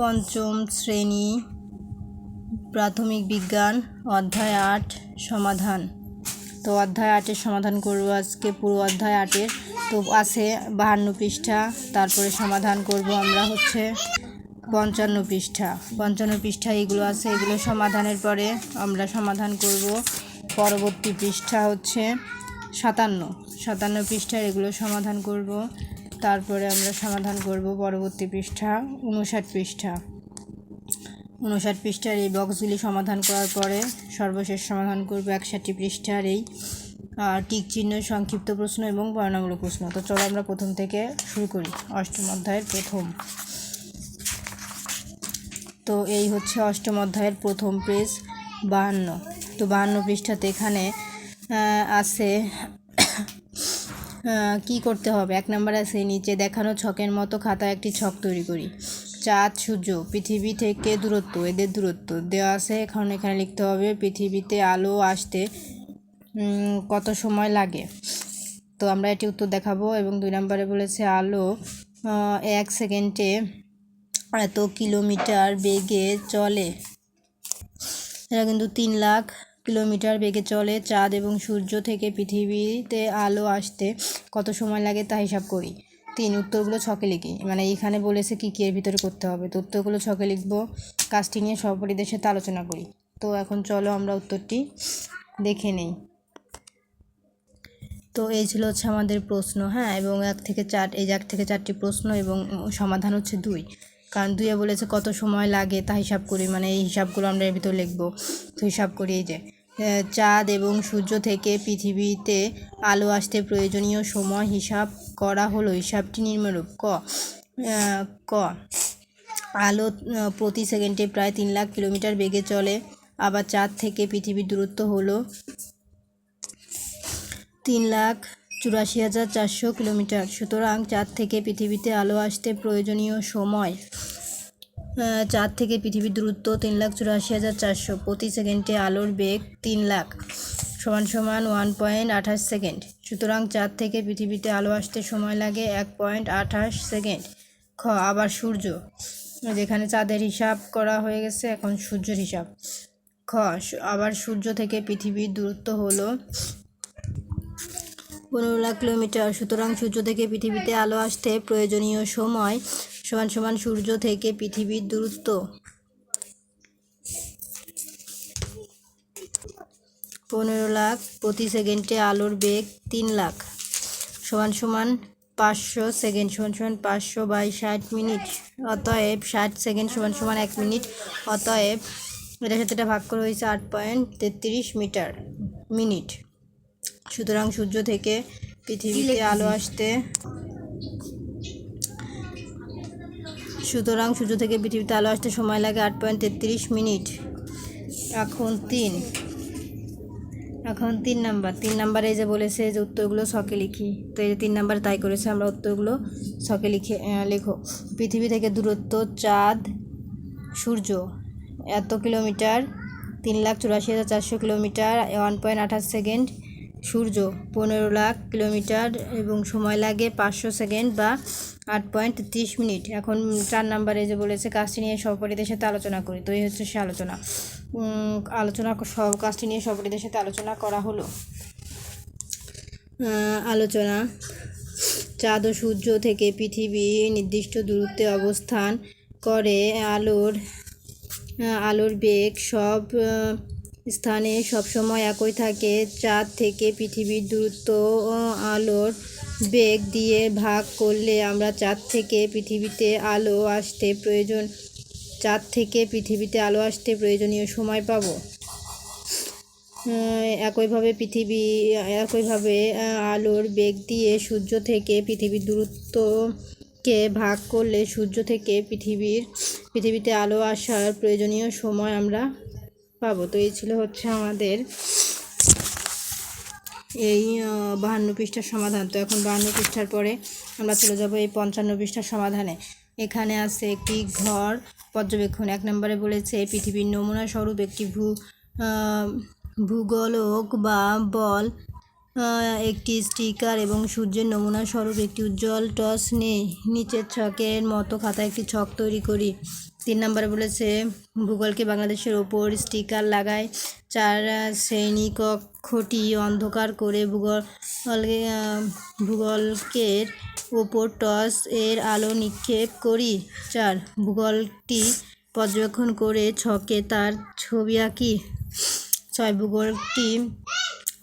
পঞ্চম শ্রেণি প্রাথমিক বিজ্ঞান, অধ্যায় আট, সমাধান। তো অধ্যায় আটের সমাধান করব আজকে, পুরো অধ্যায় আটের। তো আছে বাহান্ন পৃষ্ঠা, তারপরে সমাধান করব আমরা হচ্ছে পঞ্চান্ন পৃষ্ঠা। পঞ্চান্ন পৃষ্ঠা এগুলো আছে, এগুলো সমাধানের পরে আমরা সমাধান করব। পরবর্তী পৃষ্ঠা হচ্ছে সাতান্ন। সাতান্ন পৃষ্ঠার এগুলো সমাধান করব। তারপরে আমরা সমাধান করব পরবর্তী পৃষ্ঠা, উনষাট পৃষ্ঠা। উনষাট পৃষ্ঠার এই বক্সগুলি সমাধান করার পরে সর্বশেষ সমাধান করব একষট্টি পৃষ্ঠার এই টিক চিহ্ন, সংক্ষিপ্ত প্রশ্ন এবং বর্ণামূলক প্রশ্ন। তো চলো আমরা প্রথম থেকে শুরু করি, অষ্টম অধ্যায়ের প্রথম। তো এই হচ্ছে অষ্টম অধ্যায়ের প্রথম পেজ বাহান্ন। তো বাহান্ন পৃষ্ঠাতে এখানে আছে কি করতে হবে? এক নম্বর আছে, নিচে দেখানো ছকের মতো খাতায় একটি ছক তৈরি করি। চাঁদ, সূর্য, পৃথিবী থেকে দূরত্ব, এদের দূরত্ব। দেওয়া আছে, এখন এখানে লিখতে হবে, পৃথিবীতে আলো আসতে কত সময় লাগে? তো আমরা এটি উত্তর দেখাবো এবং দুই নম্বরে বলেছে, আলো এক সেকেন্ডে এত কিলোমিটার বেগে চলে। এরা কিন্তু তিন লাখ কিলোমিটার বেগে চলে চাঁদ এবং সূর্য থেকে পৃথিবীতে আলো আসতে কত সময় লাগে তা হিসাব করি। তিন, উত্তরগুলো ছকে লিখি। মানে এখানে বলেছে কী কী এর ভিতরে করতে হবে। তো উত্তরগুলো ছকে লিখব কাজটি নিয়ে সহপরিদের সাথে আলোচনা করি। তো এখন চলো আমরা উত্তরটি দেখে নেই। তো এই ছিল হচ্ছে আমাদের প্রশ্ন হ্যাঁ? এবং এক থেকে চার, এই এক থেকে চারটি প্রশ্ন এবং সমাধান হচ্ছে দুই। কারণ দুইয়ে বলেছে কত সময় লাগে, তা হিসাব করি মানে এই হিসাবগুলো আমরা এর ভিতর লিখব। তো হিসাব করি এই যে চাঁদ এবং সূর্য থেকে পৃথিবীতে আলো আসতে প্রয়োজনীয় সময় হিসাব করা হলো। হিসাবটি নিম্নরূপ, ক ক, আলো প্রতি সেকেন্ডে প্রায় তিন লাখ কিলোমিটার বেগে চলে, আবার চাঁদ থেকে পৃথিবীর দূরত্ব হলো তিন লাখ চুরাশি হাজার চারশো কিলোমিটার। সুতরাং চাঁদ থেকে পৃথিবীতে আলো আসতে প্রয়োজনীয় সময় চাঁদ থেকে পৃথিবীর দূরত্ব তিন লাখ চুরাশি হাজার চারশো। প্রতি সেকেন্ডে আলোর বেগ তিন লাখ, সমান সমান ওয়ান পয়েন্ট আঠাশ সেকেন্ড। সুতরাং চাঁদ থেকে পৃথিবীতে আলো আসতে সময় লাগে এক পয়েন্ট আঠাশ সেকেন্ড। খ, আবার সূর্য, যেখানে চাঁদের হিসাব করা হয়ে গেছে, এখন সূর্যের হিসাব। খ, আবার সূর্য থেকে পৃথিবীর দূরত্ব হলো পনেরো লাখ কিলোমিটার। সুতরাং সূর্য থেকে পৃথিবীতে আলো আসতে প্রয়োজনীয় সময় সমান সমান সূর্য থেকে পৃথিবীর দূরত্ব। পনেরো লাখ প্রতি সেকেন্ডে আলোর বেগ তিন লাখ। সমান সমান পাঁচশো সেকেন্ড, সমান সমান পাঁচশো বাই ষাট মিনিট। অতএব ষাট সেকেন্ড সমান সমান এক মিনিট। অতএব এটার সাথে এটা ভাগ করে হয়েছে আট পয়েন্ট তেত্রিশ মিটার, মিনিট। সুতরাং সূর্য থেকে পৃথিবীতে আলো আসতে। সুতরাং সূর্য থেকে পৃথিবীতে আলো আসতে সময় লাগে আট পয়েন্ট তেত্রিশ মিনিট। এখন তিন। এখন তিন নাম্বার। তিন নাম্বারে এই যে বলেছে যে উত্তরগুলো ছকে লিখি। তো এই যে তিন নাম্বার তাই করেছে আমরা উত্তরগুলো ছকে লিখে লেখো। পৃথিবী থেকে দূরত্ব চাঁদ সূর্য। এত কিলোমিটার? তিন লাখ চুরাশি হাজার চারশো কিলোমিটার ওয়ান পয়েন্ট আঠাশ সেকেন্ড। সূর্য পনেরো লাখ কিলোমিটার এবং সময় লাগে পাঁচশো সেকেন্ড বা আট পয়েন্ট তিরিশ মিনিট। এখন চার নাম্বারে যে বলেছে, কাজটি নিয়ে সহপরিদের সাথে আলোচনা করি। তো এই হচ্ছে সে আলোচনা। আলোচনা সব কাজটি নিয়ে সহপরিদের সাথে আলোচনা করা হলো। আলোচনা। চাঁদ ও সূর্য থেকে পৃথিবী নির্দিষ্ট দূরত্বে অবস্থান করে। আলোর আলোর বেগ সব স্থানে সবসময় একই থাকে। চাঁদ থেকে পৃথিবীর দূরত্ব আলোর বেগ দিয়ে ভাগ করলে আমরা চাঁদ থেকে পৃথিবীতে আলো আসতে প্রয়োজন, চাঁদ থেকে পৃথিবীতে আলো আসতে প্রয়োজনীয় সময় পাবো। একইভাবে পৃথিবী, একইভাবে আলোর বেগ দিয়ে সূর্য থেকে পৃথিবীর দূরত্বকে ভাগ করলে সূর্য থেকে পৃথিবীর, পৃথিবীতে আলো আসার প্রয়োজনীয় সময় আমরা পাবো। তো এই ছিল হচ্ছে আমাদের এই বাহান্ন পৃষ্ঠার সমাধান। তো এখন বাহান্ন পৃষ্ঠার পরে আমরা চলে যাব এই পঞ্চান্ন পৃষ্ঠার সমাধানে। এখানে আছে একটি ঘর পর্যবেক্ষণ। এক নম্বরে বলেছে পৃথিবীর নমুনা স্বরূপ একটি ভূ ভূগোলক বা বল একটি স্টিকার এবং সূর্যের নমুনা স্বরূপ, একটি উজ্জ্বল টস নেই নিচের ছকের মতো খাতায় একটি ছক তৈরি করি। তিন নম্বরে বলেছে, ভূগোলকে বাংলাদেশের ওপর স্টিকার লাগায়, চার শ্রেণীকক্ষটি অন্ধকার করে ভূগোল ভূগোলকের ওপর টস এর আলো নিক্ষেপ করি। চার, ভূগোলটি পর্যবেক্ষণ করে ছকে তার ছবি আঁকি। ছয়, ভূগোলটি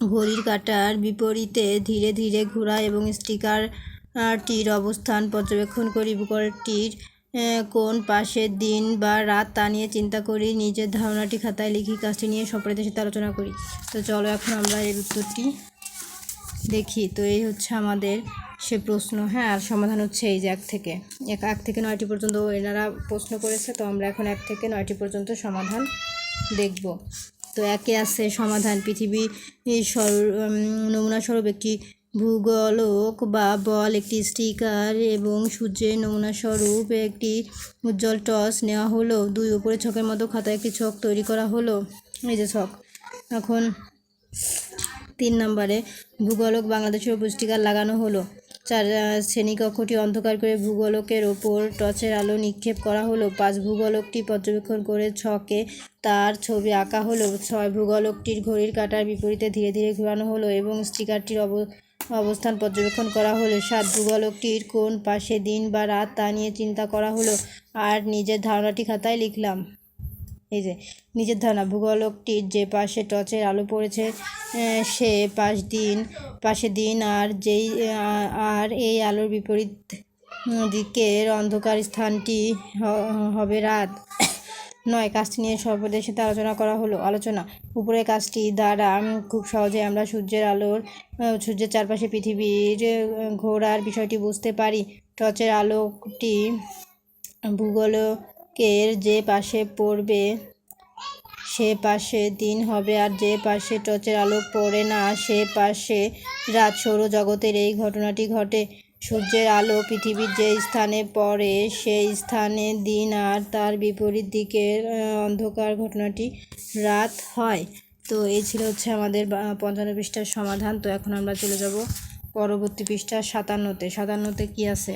ঘড়ির কাঁটার বিপরীতে ধীরে ধীরে ঘোরা এবং স্টিকারটির অবস্থান পর্যবেক্ষণ করি। আহ, কোন পাশের দিন বা রাত তা নিয়ে চিন্তা করি। নিজের ধারণাটি খাতায় লিখি কাজটি নিয়ে সপরিদের সাথে আলোচনা করি। তো চলো এখন আমরা এর উত্তরটি দেখি। তো এই হচ্ছে আমাদের সে প্রশ্ন। হ্যাঁ আর সমাধান হচ্ছে এই যে এক থেকে। এক এক থেকে নয়টি পর্যন্ত এনারা প্রশ্ন করেছে তো আমরা এখন এক থেকে নয়টি পর্যন্ত সমাধান দেখব। তো একে আছে সমাধান পৃথিবী নমুনা স্বরূপ একটি ভূগোলক বা বল, একটি স্টিকার এবং সূর্যের নমুনা স্বরূপ একটি উজ্জ্বল টস নেওয়া হলো। দুই উপরে ছকের মতো খাতায় একটি ছক তৈরি করা হলো। এই যে ছক। এখন তিন নম্বরে ভূগোলক বাংলাদেশের উপর স্টিকার লাগানো হলো। চার শ্রেণীকক্ষটি অন্ধকার করে ভূগোলকের ওপর টর্চের আলো নিক্ষেপ করা হলো। পাঁচ ভূগোলকটি পর্যবেক্ষণ করে ছকে তার ছবি আঁকা হলো। ছয় ভূগোলকটির ঘড়ির কাঁটার বিপরীতে ধীরে ধীরে ঘোরানো হলো এবং স্টিকারটির অব, অবস্থান পর্যবেক্ষণ করা হলো। সাত ভূগোলকটির কোন পাশে দিন বা রাত তা নিয়ে চিন্তা করা হলো। আর নিজের ধারণাটি খাতায় লিখলাম। এই যে, নিজের ধারণা, ভূগোলকটির যে পাশে টর্চের আলো পড়েছে সে পাশ দিন, পাশে দিন আর যেই আর এই আলোর বিপরীত দিকের অন্ধকার স্থানটি হবে রাত। নয়, কাজটি নিয়ে সর্বদের সাথে আলোচনা করা হলো। আলোচনা, উপরের কাজটি দ্বারা খুব সহজে আমরা সূর্যের আলোর সূর্যের চারপাশে পৃথিবীর ঘোরার বিষয়টি বুঝতে পারি। টর্চের আলোকটি ভূগোলকের যে পাশে পড়বে, সে পাশে দিন হবে আর যে পাশে টর্চের আলো পড়ে না, সে পাশে রাত সৌরজগতের এই ঘটনাটি ঘটে। সূর্যের আলো পৃথিবীর যে স্থানে পড়ে সেই স্থানে দিন আর তার বিপরীত দিকের অন্ধকার ঘটনাটি রাত হয়। তো এই ছিল হচ্ছে আমাদের পঞ্চান্ন পৃষ্ঠার সমাধান। তো এখন আমরা চলে যাব পরবর্তী পৃষ্ঠা সাতান্নতে। সাতান্নতে কি আছে?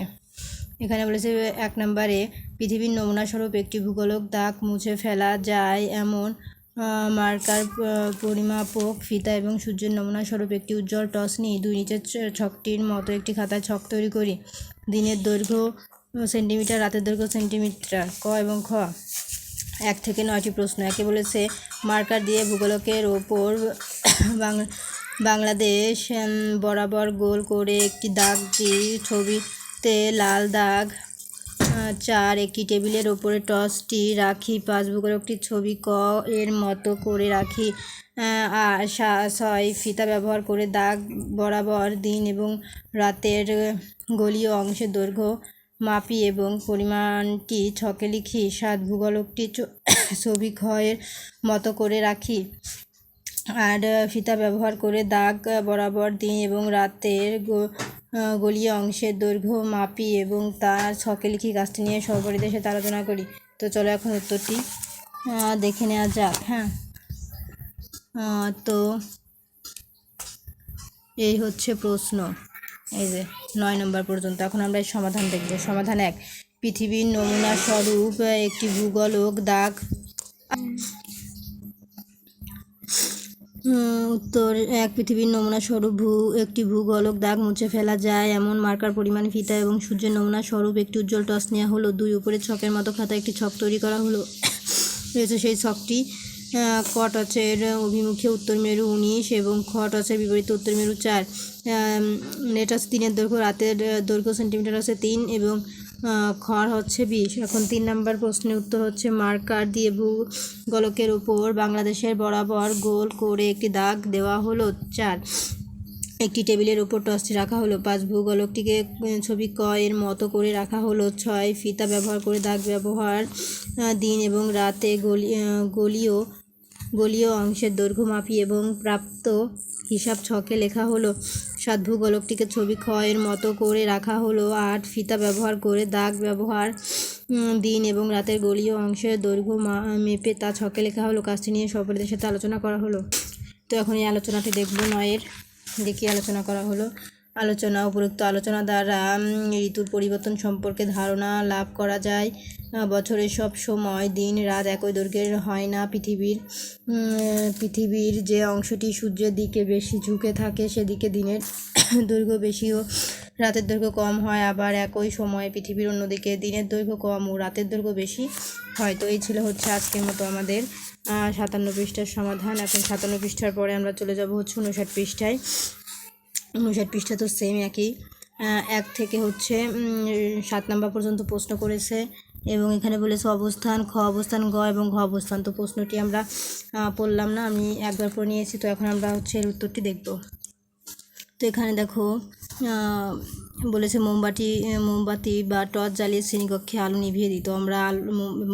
এখানে বলেছে এক নম্বরে পৃথিবীর নমুনা স্বরূপ একটি ভূগোলক দাগ মুছে ফেলা যায় এমন মার্কার পরিমাপক, ফিতা এবং সূর্যের নমুনা স্বরূপ একটি উজ্জ্বল টস নিই দুই নিচের ছকটির মতো একটি খাতায় ছক তৈরি করি। দিনের দৈর্ঘ্য সেন্টিমিটার, রাতের দৈর্ঘ্য, সেন্টিমিটার, ক এবং খ। এক থেকে নয়টি প্রশ্ন। একে বলেছে, মার্কার দিয়ে ভূগোলকের ওপর বাংলাদেশ বরাবর গোল করে একটি দাগ দিই ছবিতে লাল দাগ চার, একটি টেবিলের ওপরে টসটি রাখি পাঁচ ভূগোলকটির ছবি, ক এর মতো করে রাখি ছয়, ফিতা ব্যবহার করে দাগ বরাবর দিন এবং রাতের গলীয় অংশের দৈর্ঘ্য মাপি এবং পরিমাণটি ছকে লিখি, সাত ভূগোলকটি ছবি ক্ষয়ের মতো করে রাখি, আর ফিতা ব্যবহার করে দাগ বরাবর দিন এবং রাতের গলীয় অংশের দৈর্ঘ্য, মাপি এবং তার ছকে লিখি কাজটি নিয়ে সহপাঠীদের সাথে আলোচনা করি। তো চলো এখন উত্তরটি দেখে নেওয়া যাক হ্যাঁ। তো এই হচ্ছে প্রশ্ন, এই যে নয় নম্বর পর্যন্ত। এখন আমরা এর সমাধান দেখব। সমাধান এক, পৃথিবীর নমুনা স্বরূপ, একটি ভূগোলক, দাগ উত্তর, এক পৃথিবীর নমুনা স্বরূপ ভূ, একটি ভূগোলক দাগ মুছে ফেলা যায়, এমন মার্কার পরিমাণ ফিতা এবং সূর্যের নমুনা স্বরূপ, একটি উজ্জ্বল টস নেওয়া হলো, দুই উপরে ছকের মতো খাতা একটি ছক তৈরি করা হলো। রয়েছে সেই ছকটি। ক টচের অভিমুখে উত্তর মেরু উনিশ এবং খ টচের বিপরীতে উত্তর মেরু চার। নেট হচ্ছে তিনের দৈর্ঘ্য রাতের দৈর্ঘ্য সেন্টিমিটার আছে তিন এবং খড় হচ্ছে বিশ এখন তিন নম্বর প্রশ্নের উত্তর হচ্ছে মার্কার দিয়ে ভূগোলকের উপর। বাংলাদেশের বরাবর গোল করে একটি দাগ দেওয়া হলো চার। একটি টেবিলের উপর টসটি রাখা হলো পাঁচ। ভূগোলকটিকে ছবি ক এর মতো করে রাখা হলো ছয়। ফিতা ব্যবহার করে দাগ ব্যবহার দিন এবং রাতে গলি গলীয় গলীয় অংশের দৈর্ঘ্য মাপি এবং প্রাপ্ত হিসাব ছকে লেখা হলো। সাত গোলকটিকে ছবি ক্ষয়ের মতো করে রাখা হলো। আট ফিতা ব্যবহার করে দাগ ব্যবহার দিন এবং রাতের গলীয় অংশের দৈর্ঘ্য মেপে তা ছকে লেখা হলো। কাজটি নিয়ে সকলের সাথে আলোচনা করা হলো। তো এখন এই আলোচনাটি দেখব, নয়ের দেখি আলোচনা করা হলো। আলোচনা, উপরোক্ত আলোচনা দ্বারা ঋতুর পরিবর্তন সম্পর্কে ধারণা লাভ করা যায়। বছরের সব সময়, দিন, রাত একই দৈর্ঘ্যের হয় না। পৃথিবীর পৃথিবীর যে অংশটি সূর্যের দিকে বেশি ঝুঁকে থাকে, সেদিকে দিনের দৈর্ঘ্য বেশি ও রাতের দৈর্ঘ্য কম হয়, আবার একই সময়ে পৃথিবীর অন্যদিকে দিনের দৈর্ঘ্য কম ও রাতের দৈর্ঘ্য বেশি হয়। তো এই ছিল হচ্ছে আজকের মতো আমাদের সাতান্ন পৃষ্ঠার সমাধান। এখন সাতান্ন পৃষ্ঠার পরে আমরা চলে যাব হচ্ছে উনষাট পৃষ্ঠায়। উনষাট পৃষ্ঠা তো সেম একই। এক থেকে হচ্ছে সাত নাম্বার পর্যন্ত প্রশ্ন করেছে এবং এখানে বলেছে অবস্থান, খ অবস্থান, গ এবং ঘ অবস্থান। তো প্রশ্নটি আমরা পড়লাম না, আমি একবার পড়ে নিয়েছি, তো এখন আমরা হচ্ছে এর উত্তরটি দেখব। তো এখানে দেখো বলেছে মোমবাতি মোমবাতি বা টর্চ জ্বালিয়ে শ্রেণীকক্ষে আলো নিভিয়ে দিত আমরা আলো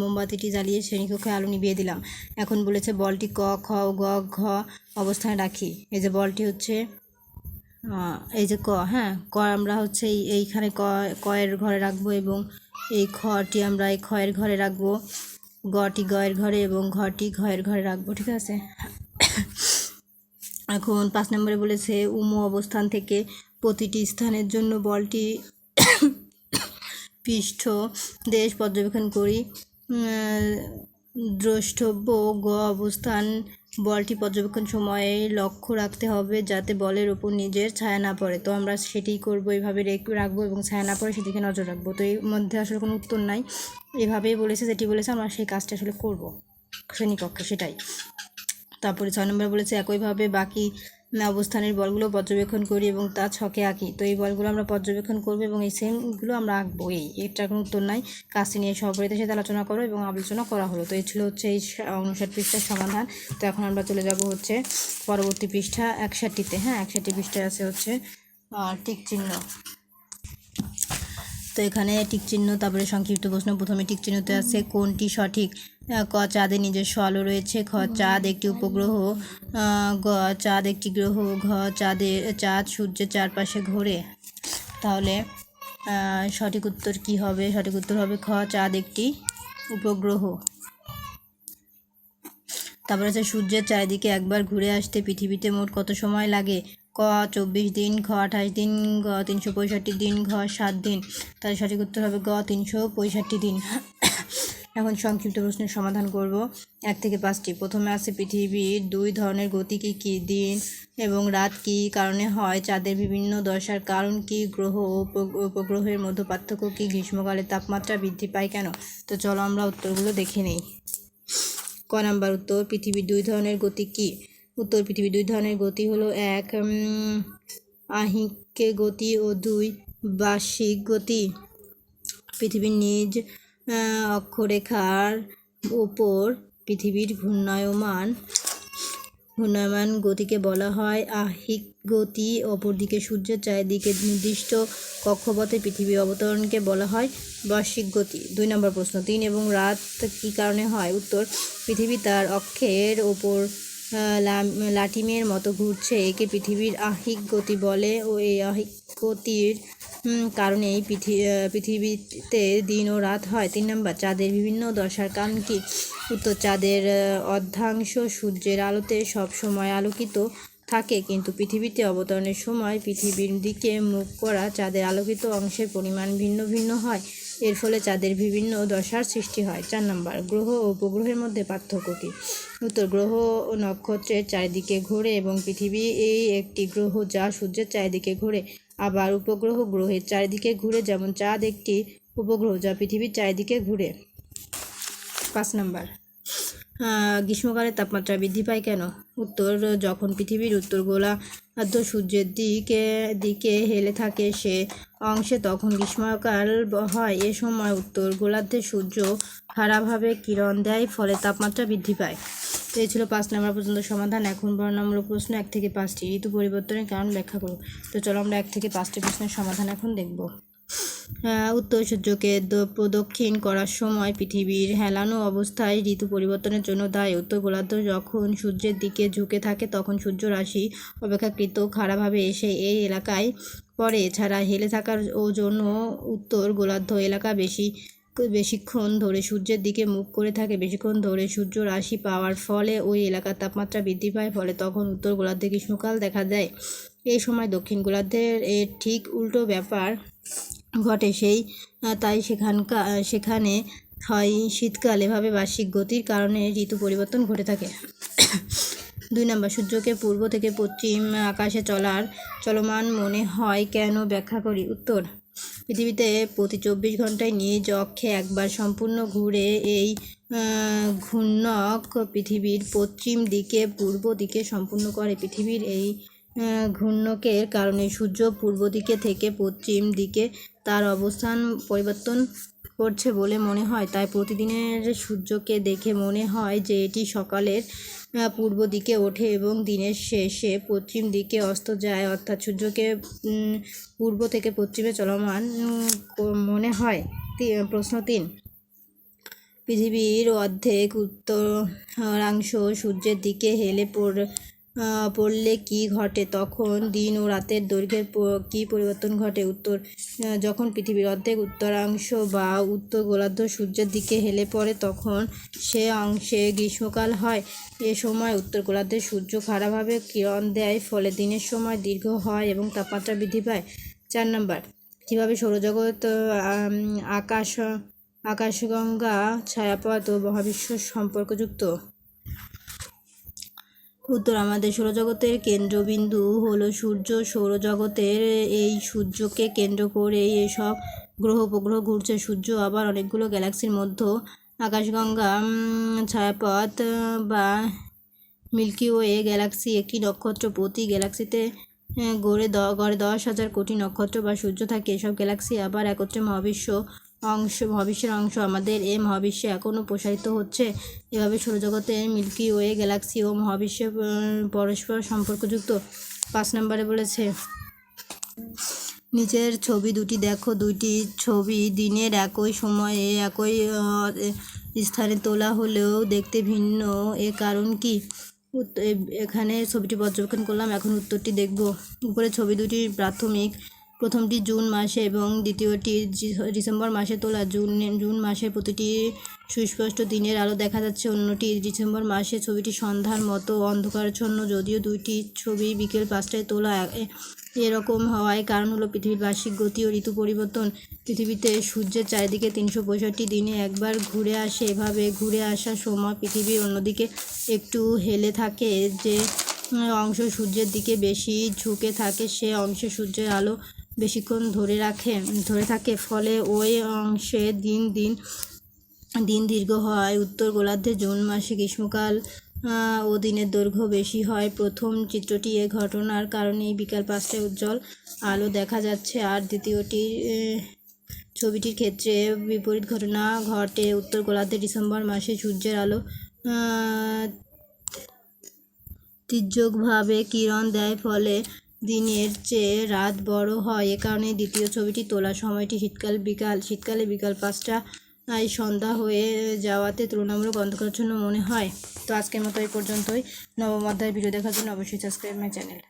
মোমবাতিটি জ্বালিয়ে শ্রেণীকক্ষে আলো নিভিয়ে দিলাম। এখন বলেছে বলটি ক, খ গ, ঘ অবস্থানে রাখি। এই যে বলটি হচ্ছে এই যে ক হ্যাঁ ক আমরা হচ্ছে এই, এইখানে ক, কয়ের ঘরে রাখব এবং এই খটি আমরা এই খয়ের ঘরে রাখব, গটি গয়ের ঘরে এবং ঘটি ঘয়ের ঘরে রাখব, ঠিক আছে? এখন পাঁচ নম্বরে বলেছে, উম অবস্থান থেকে প্রতিটি স্থানের জন্য বলটি পৃষ্ঠ, দেশ পর্যবেক্ষণ করি। দ্রষ্টব্য গ অবস্থান বলটি পর্যবেক্ষণ সময়ে লক্ষ্য রাখতে হবে যাতে বলের ওপর নিজের ছায়া না পড়ে। তো আমরা সেটিই করব এইভাবে রেখ- রাখব এবং ছায়া না পড়ে সেদিকে নজর রাখব। তো এর মধ্যে আসলে কোনো উত্তর নাই। এভাবেই বলেছে, যেটি বলেছে আমরা সেই কাজটা আসলে করব। শ্রেণীকক্ষে সেটাই। তারপরে ছয় নম্বর বলেছে, একইভাবে বাকি অবস্থানের বলগুলো পর্যবেক্ষণ করি এবং তা ছকে আঁকি। তো এই বলগুলো আমরা পর্যবেক্ষণ করব এবং এই সেমগুলো আমরা আঁকবো। এই, এটার কোনো উত্তর নাই। কাজটি নিয়ে সপরিতের সাথে আলোচনা করো এবং আলোচনা করা হলো। তো এই ছিল হচ্ছে এই উনষাট পৃষ্ঠার সমাধান। তো এখন আমরা চলে যাব হচ্ছে পরবর্তী পৃষ্ঠা একষট্টিতে। হ্যাঁ একষট্টি পৃষ্ঠায় আছে হচ্ছে টিক চিহ্ন। তো এখানে টিক চিহ্ন, তারপরে সংক্ষিপ্ত প্রশ্ন। প্রথমে টিক চিহ্নতে আছে কোনটি সঠিক? ক চাঁদের নিজস্ব আলো রয়েছে, খ চাঁদ একটি উপগ্রহ গ চাঁদ একটি গ্রহ, ঘ চাঁদের চাঁদ সূর্যের চারপাশে ঘোরে। তাহলে সঠিক উত্তর কি হবে? সঠিক উত্তর হবে খ চাঁদ একটি উপগ্রহ। তারপরে আছে, সূর্যের চারিদিকে একবার ঘুরে আসতে পৃথিবীতে মোট কত সময় লাগে? ক, চব্বিশ দিন, ঘ, আঠাশ দিন, গ, তিনশো পঁয়ষট্টি দিন, ঘ, সাত দিন। তার সঠিক উত্তর হবে গ, তিনশো পঁয়ষট্টি দিন। এখন সংক্ষিপ্ত প্রশ্নের সমাধান করব। এক থেকে পাঁচটি। প্রথমে আছে পৃথিবীর দুই ধরনের গতি কী কী দিন এবং রাত কী কারণে হয়, চাঁদের বিভিন্ন দশার কারণ কী, গ্রহ ও উপগ্রহের মধ্যে পার্থক্য কী, গ্রীষ্মকালে তাপমাত্রা বৃদ্ধি পায় কেন? তো চলো আমরা উত্তরগুলো দেখে নেই। ক নাম্বার উত্তর, পৃথিবীর দুই ধরনের গতি কি? উত্তর, পৃথিবীর দুই ধরনের গতি হলো এক আহিকে গতি ও দুই বার্ষিক গতি। পৃথিবীর নিজ অক্ষরেখার ওপর পৃথিবীর ঘূর্ণায়মান ঘূর্ণায়মান গতিকে বলা হয় আহিক গতি। অপরদিকে সূর্যের চারিদিকে নির্দিষ্ট কক্ষপথে পৃথিবীর অবতরণকে বলা হয় বার্ষিক গতি। দুই নম্বর প্রশ্ন দিন এবং রাত কী কারণে হয়? উত্তর, পৃথিবী তার অক্ষের ওপর লাটিমের মতো ঘুরছে। একে পৃথিবীর আহিক গতি বলে ও এই আহিক গতির হুম, কারণেই পৃথিবীতে দিন ও রাত হয়। তিন নম্বর চাঁদের বিভিন্ন দশার কারণ কি উত্তর চাঁদের অর্ধাংশ সূর্যের আলোতে সব সময় আলোকিত থাকে কিন্তু পৃথিবীতে অবতরণের সময় পৃথিবীর দিকে মুখ করা চাঁদের আলোকিত অংশের পরিমাণ ভিন্ন ভিন্ন হয়। এর ফলে চাঁদের বিভিন্ন দশার সৃষ্টি হয়। চার নম্বর, গ্রহ ও উপগ্রহের মধ্যে পার্থক্য কী? উত্তর, গ্রহ ও নক্ষত্রের চারিদিকে ঘোরে এবং পৃথিবী এই একটি গ্রহ যা সূর্যের চারিদিকে ঘোরে। আবার উপগ্রহ গ্রহের চারিদিকে ঘুরে যেমন চাঁদ একটি উপগ্রহ যা পৃথিবীর চারিদিকে ঘুরে। পাঁচ নাম্বার গ্রীষ্মকালে তাপমাত্রা বৃদ্ধি পায় কেন? উত্তর, যখন পৃথিবীর উত্তর গোলার্ধ সূর্যের দিকে দিকে হেলে থাকে সে অংশে, তখন গ্রীষ্মকাল হয়। এ সময় উত্তর গোলার্ধে সূর্য খারাপভাবে কিরণ দেয়, ফলে তাপমাত্রা বৃদ্ধি পায়। তো এই ছিল পাঁচ নম্বর পর্যন্ত সমাধান। এখন বর্ণনামূলক প্রশ্ন এক থেকে পাঁচটি। ঋতু পরিবর্তনের কারণ ব্যাখ্যা করো তো চলো আমরা এক থেকে পাঁচটি প্রশ্নের সমাধান এখন দেখব। উত্তর সূর্যকে প্রদক্ষিণ করার সময় পৃথিবীর হেলানো অবস্থায় ঋতু পরিবর্তনের জন্য দায়ী। উত্তর গোলার্ধ যখন সূর্যের দিকে ঝুঁকে থাকে, তখন সূর্য রাশি অপেক্ষাকৃত খাড়াভাবে এসে এই এলাকায় পড়ে। এছাড়া হেলে থাকার ও জন্য উত্তর গোলার্ধ এলাকা বেশি, বেশিক্ষণ ধরে সূর্যের দিকে মুখ করে থাকে। বেশিক্ষণ ধরে সূর্য রাশি পাওয়ার ফলে ওই এলাকার তাপমাত্রা বৃদ্ধি পায়, ফলে তখন উত্তর গোলার্ধে গ্রীষ্মকাল দেখা দেয়। এই সময় দক্ষিণ গোলার্ধের এর ঠিক উল্টো ব্যাপার ঘটে সেই তাই সেখানকার সেখানে হয় শীতকাল। এভাবে বার্ষিক গতির কারণে ঋতু পরিবর্তন ঘটে থাকে। দুই নম্বর, সূর্যকে পূর্ব থেকে পশ্চিম আকাশে চলার চলমান মনে হয় কেন ব্যাখ্যা করি? উত্তর, পৃথিবীতে প্রতি চব্বিশ ঘন্টায় নিজ অক্ষে একবার সম্পূর্ণ ঘুরে এই ঘূর্ণক পৃথিবীর পশ্চিম দিকে, পূর্ব দিকে সম্পূর্ণ করে। পৃথিবীর এই ঘূর্ণকের কারণে সূর্য পূর্ব দিকে থেকে পশ্চিম দিকে তার অবস্থান পরিবর্তন করছে বলে মনে হয়। তাই প্রতিদিনের সূর্যকে দেখে মনে হয় যে এটি সকালের পূর্ব দিকে ওঠে এবং দিনের শেষে পশ্চিম দিকে অস্ত যায়। অর্থাৎ সূর্যকে পূর্ব থেকে পশ্চিমে চলমান মনে হয়। প্রশ্ন তিন। পৃথিবীর অর্ধেক উত্তরাংশ সূর্যের দিকে হেলে পড় পড়লে কি ঘটে? তখন, দিন ও রাতের দৈর্ঘ্যের কি পরিবর্তন ঘটে? উত্তর যখন পৃথিবীর অর্ধেক উত্তরাংশ বা উত্তর গোলার্ধ সূর্যের দিকে হেলে পড়ে, তখন সে অংশে গ্রীষ্মকাল হয়। এ সময় উত্তর গোলার্ধে সূর্য খারাপভাবে কিরণ দেয়, ফলে দিনের সময় দীর্ঘ হয় এবং তাপমাত্রা বৃদ্ধি পায়। চার নম্বর, কীভাবে সৌরজগৎ আকাশ, আকাশগঙ্গা, ছায়াপথ ও মহাবিশ্ব সম্পর্কযুক্ত? উত্তর, আমাদের সৌরজগতের কেন্দ্রবিন্দু হলো সূর্য। সৌরজগতের এই সূর্যকে কেন্দ্র করে এসব গ্রহ উপগ্রহ ঘুরছে। সূর্য আবার অনেকগুলো গ্যালাক্সির মধ্যে আকাশগঙ্গা ছায়াপথ বা মিল্কি ওয়ে গ্যালাক্সি একটি নক্ষত্র। প্রতি গ্যালাক্সিতে গড়ে দ, গড়ে দশ হাজার কোটি নক্ষত্র বা সূর্য থাকে। এসব গ্যালাক্সি আবার একত্রে মহাবিশ্ব অংশ মহাবিশ্বের অংশ আমাদের এই মহাবিশ্বে এখনও প্রসারিত হচ্ছে। এভাবে সৌরজগতের মিল্কি ওয়ে, গ্যালাক্সি ও মহাবিশ্বে পরস্পর সম্পর্কযুক্ত। পাঁচ নম্বরে বলেছে, নিচের ছবি দুটি দেখো, দুইটি ছবি দিনের একই সময়ে একই স্থানে তোলা হলেও দেখতে ভিন্ন। এ কারণ কি? এখানে ছবিটি পর্যবেক্ষণ করলাম, এখন উত্তরটি দেখব। উপরে ছবি দুটি প্রাথমিক প্রথমটি জুন মাসে এবং দ্বিতীয়টি ডিসেম্বর মাসে তোলা। জুন জুন মাসের প্রতিটি সুস্পষ্ট দিনের আলো দেখা যাচ্ছে। অন্যটি ডিসেম্বর মাসে ছবিটি সন্ধ্যার মতো অন্ধকারাচ্ছন্ন যদিও দুইটি ছবি বিকেল পাঁচটায় তোলা এরকম হওয়ায় কারণ হলো পৃথিবীর বার্ষিক গতি ও ঋতু পরিবর্তন। পৃথিবীতে সূর্যের চারিদিকে তিনশো পঁয়ষট্টি দিনে একবার ঘুরে আসে। এভাবে ঘুরে আসার সময় পৃথিবীর অন্যদিকে একটু হেলে থাকে। যে অংশ সূর্যের দিকে বেশি ঝুঁকে থাকে, সে অংশে সূর্যের আলো বেশিক্ষণ ধরে রাখে, ধরে থাকে। ফলে ওই অংশে দিন দিন দিন দীর্ঘ হয়। উত্তর গোলার্ধে জুন মাসে গ্রীষ্মকাল ও দিনের দৈর্ঘ্য বেশি হয়। প্রথম চিত্রটি এ ঘটনার কারণেই বিকাল পাঁচটায় উজ্জ্বল আলো দেখা যাচ্ছে। আর দ্বিতীয়টি ছবিটির ক্ষেত্রে বিপরীত ঘটনা ঘটে উত্তর গোলার্ধে ডিসেম্বর মাসে। সূর্যের আলো তির্যকভাবে কিরণ দেয়। ফলে দিনের চেয়ে রাত বড় হয়। এ কারণে দ্বিতীয় ছবিটি তোলার সময়টি শীতকাল বিকাল, শীতকালে বিকাল পাঁচটা আই সন্ধ্যা হয়ে যাওয়াতে তুলনামূলক অন্ধকারাচ্ছন্ন মনে হয়। তো আজকের মতো এই পর্যন্তই। নবম অধ্যায় ভিডিও দেখার জন্য অবশ্যই সাবস্ক্রাইব মাই চ্যানেল